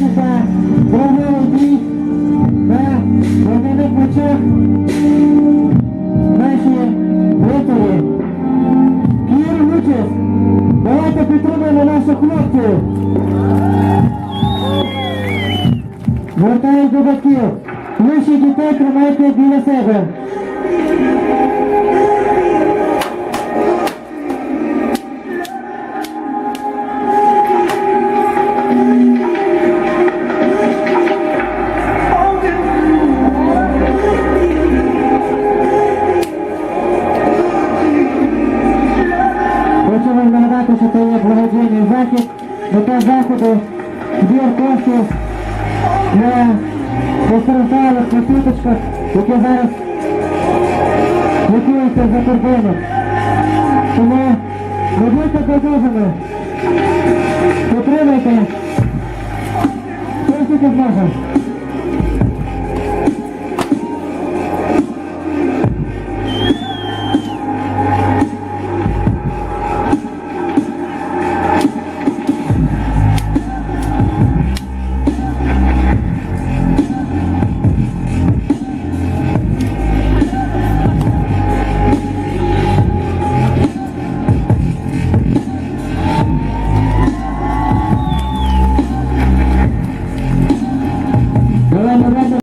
на вогняних наші. Київ участь! Давайте підтримаємо наших хлопців! Звертаюсь до батьків. Лиші дітей тримайте біля себе. Хочу що це є благодійний захід. Мета заходу збір коштів для постраждалих на сутичках, які зараз лікуються за кордоном. Тому не будьте байдужими. Підтримайте. Хто тільки зможе.